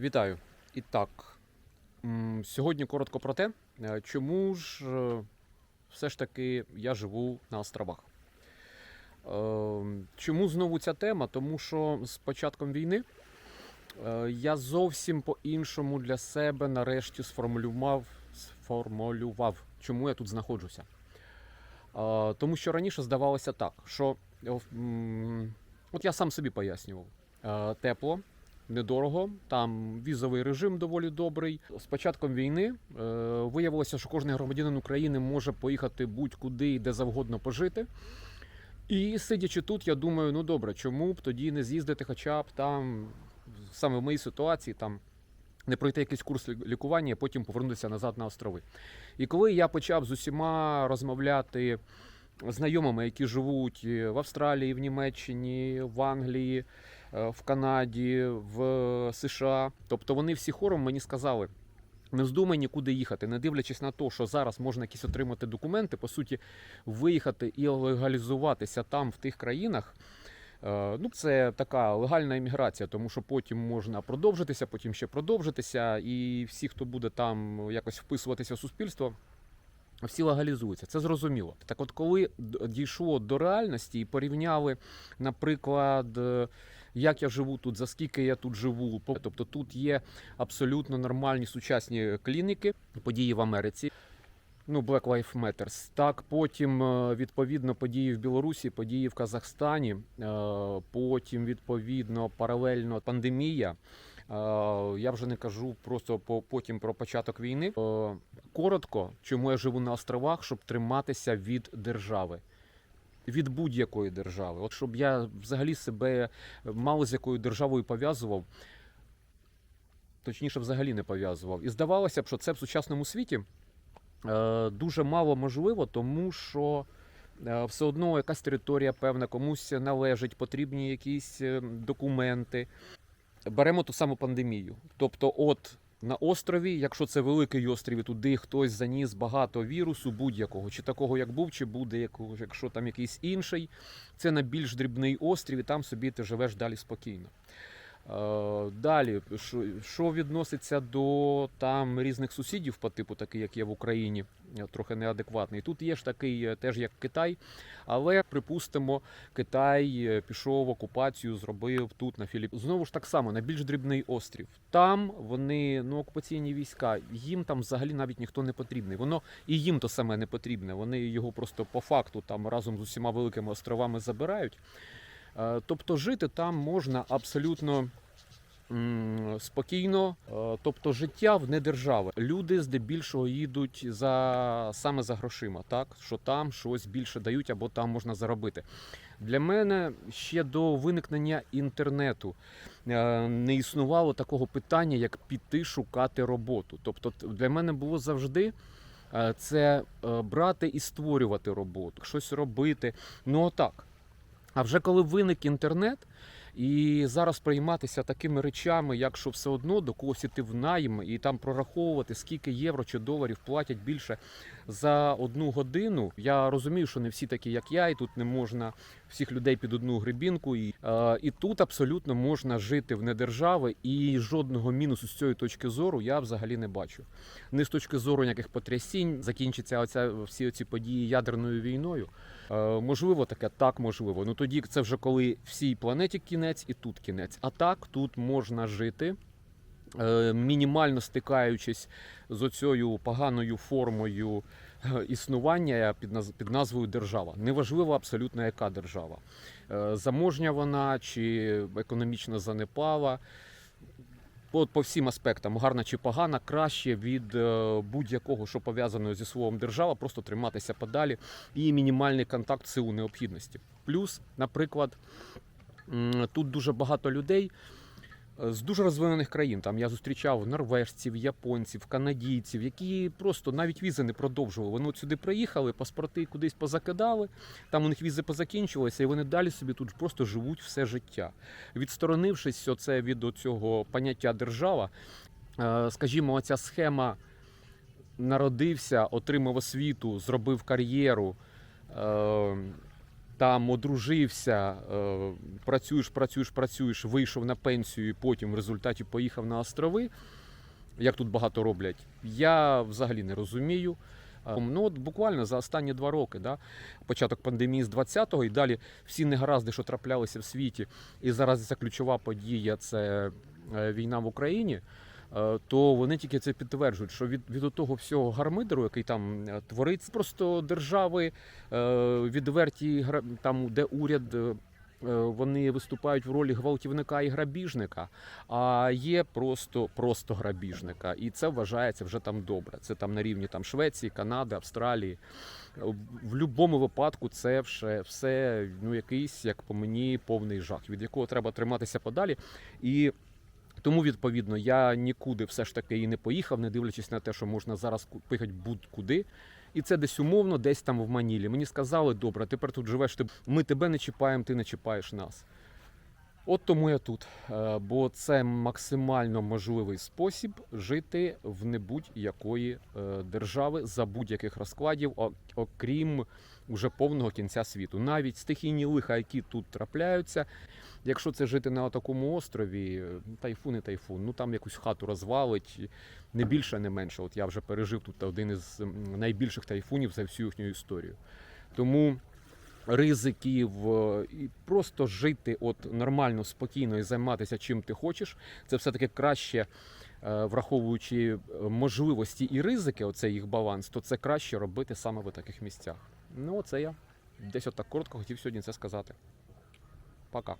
Вітаю. І так, сьогодні коротко про те, е, чому ж е, все ж таки я живу на островах. Е, Чому знову ця тема? Тому що з початком війни я зовсім по-іншому для себе нарешті сформулював, сформулював, чому я тут знаходжуся. Тому що раніше здавалося так, що от я сам собі пояснював. Тепло, недорого, там візовий режим доволі добрий. З початком війни е, виявилося, що кожен громадянин України може поїхати будь-куди і де завгодно пожити. І сидячи тут, я думаю, ну добре, чому б тоді не з'їздити хоча б там, саме в моїй ситуації, там не пройти якийсь курс лікування, а потім повернутися назад на острови. І коли я почав з усіма розмовляти знайомими, які живуть е, в Австралії, в Німеччині, в Англії, в Канаді, в США. Тобто вони всі хором мені сказали. Не вздумай нікуди їхати, не дивлячись на те, що зараз можна якісь отримати документи, по суті, виїхати і легалізуватися там, в тих країнах. е, Ну, це така легальна імміграція, тому що потім можна продовжитися, потім ще продовжитися, і всі, хто буде там якось вписуватися в суспільство, всі легалізуються. Це зрозуміло. Так от, коли дійшло до реальності і порівняли, наприклад, е, як я живу тут, за скільки я тут живу. Тобто тут є абсолютно нормальні сучасні клініки, події в Америці. Ну, Black Lives Matter. Так, потім е, відповідно події в Білорусі, події в Казахстані, е, потім відповідно паралельно пандемія. Е, Я вже не кажу просто по потім про початок війни. Коротко, чому я живу на островах, щоб триматися від держави. Від будь-якої держави. От щоб я взагалі себе мало з якою державою пов'язував, точніше, взагалі не пов'язував. І здавалося б, що це в сучасному світі е, дуже мало можливо, тому що е, все одно якась територія певна, комусь належить, потрібні якісь е, документи. Беремо ту саму пандемію. Тобто, от на острові, якщо це великий острів, і туди хтось заніс багато вірусу будь-якого, чи такого, як був, чи буде, якого- якщо там якийсь інший, це на більш дрібний острів, і там собі ти живеш далі спокійно. Е, Далі, що, відноситься до там різних сусідів по типу, такий, як є в Україні, е, трохи неадекватний. Тут є ж такий, е, теж як Китай, але припустимо, Китай пішов в окупацію, зробив тут на Філіп. Знову ж так само на більш дрібний острів. Там вони ну окупаційні війська, їм там взагалі навіть ніхто не потрібний. Воно і їм то саме не потрібне. Вони його просто по факту там разом з усіма великими островами забирають. Е, Тобто жити там можна абсолютно спокійно. Е, Тобто життя вне держави. Люди здебільшого їдуть за саме за грошима, так що там щось більше дають або там можна заробити. Для мене ще до виникнення інтернету е, не існувало такого питання, як піти шукати роботу. Тобто, для мене було завжди. Це брати і створювати роботу, щось робити. Ну отак. А вже коли виник інтернет, і зараз прийматися такими речами, як що все одно до когось іти в найм і там прораховувати, скільки євро чи доларів платять більше за одну годину. Я розумію, що не всі такі, як я, і тут не можна всіх людей під одну грибінку. І, е, і тут абсолютно можна жити в недержави, і жодного мінусу з цієї точки зору я взагалі не бачу. Не з точки зору ніяких потрясінь закінчиться оця всі ці події ядерною війною. Е, можливо, таке так можливо. Ну тоді це вже коли всій планеті кінець і тут кінець. А так тут можна жити, мінімально стикаючись з оцією поганою формою е, існування під, назвою держава. Неважливо абсолютно яка держава. Е, Заможня вона чи економічно занепала. От по всім аспектам, гарна чи погана, краще від е, будь-якого, що пов'язано зі словом держава, просто триматися подалі і мінімальний контакт силу необхідності. Плюс, наприклад, тут дуже багато людей е, з дуже розвинених країн. Там я зустрічав норвежців, японців, канадійців, які просто навіть візи не продовжували. Вони от сюди приїхали, паспорти кудись позакидали, там у них візи позакінчилися, і вони далі собі тут просто живуть все життя. Відсторонившись оце від цього поняття держава, е, скажімо, оця схема народився, отримав освіту, зробив кар'єру. Там одружився, е, працюєш, працюєш, працюєш, вийшов на пенсію, і потім в результаті поїхав на острови, як тут багато роблять, я взагалі не розумію. Е, Ну, от буквально за останні два роки, да, початок пандемії з 20-го і далі всі негаразди, що траплялися в світі, і зараз ця ключова подія це е, війна в Україні. Е, То вони тільки це підтверджують, що від, від того всього гармидеру, який там е, твориться, просто держави е, відверті там, де уряд. Вони виступають в ролі гвалтівника і грабіжника, а є просто, просто грабіжника. І це вважається вже там добре. Це там на рівні там Швеції, Канади, Австралії. В будь-якому випадку це все, все ну, якийсь, як по мені, повний жах, від якого треба триматися подалі. І тому, відповідно, я нікуди все ж таки і не поїхав, не дивлячись на те, що можна зараз поїхати будь-куди. І це десь умовно, десь там в Манілі. Мені сказали, добре, тепер тут живеш, ми тебе не чіпаємо, ти не чіпаєш нас. От тому я тут. Е, Бо це максимально можливий спосіб жити в не будь-якої е, держави за будь-яких розкладів, окрім уже повного кінця світу. Навіть стихійні лиха, які тут трапляються, якщо це жити на такому острові, тайфун і тайфун, ну там якусь хату розвалить, не більше, не менше. От я вже пережив тут один із найбільших тайфунів за всю їхню історію. Тому ризиків е, і просто жити от нормально, спокійно і займатися чим ти хочеш, це все-таки краще. е, Враховуючи е, можливості і ризики, оцей їх баланс, то це краще робити саме в таких місцях. Ну, оце я десь отак коротко хотів сьогодні це сказати. Пока.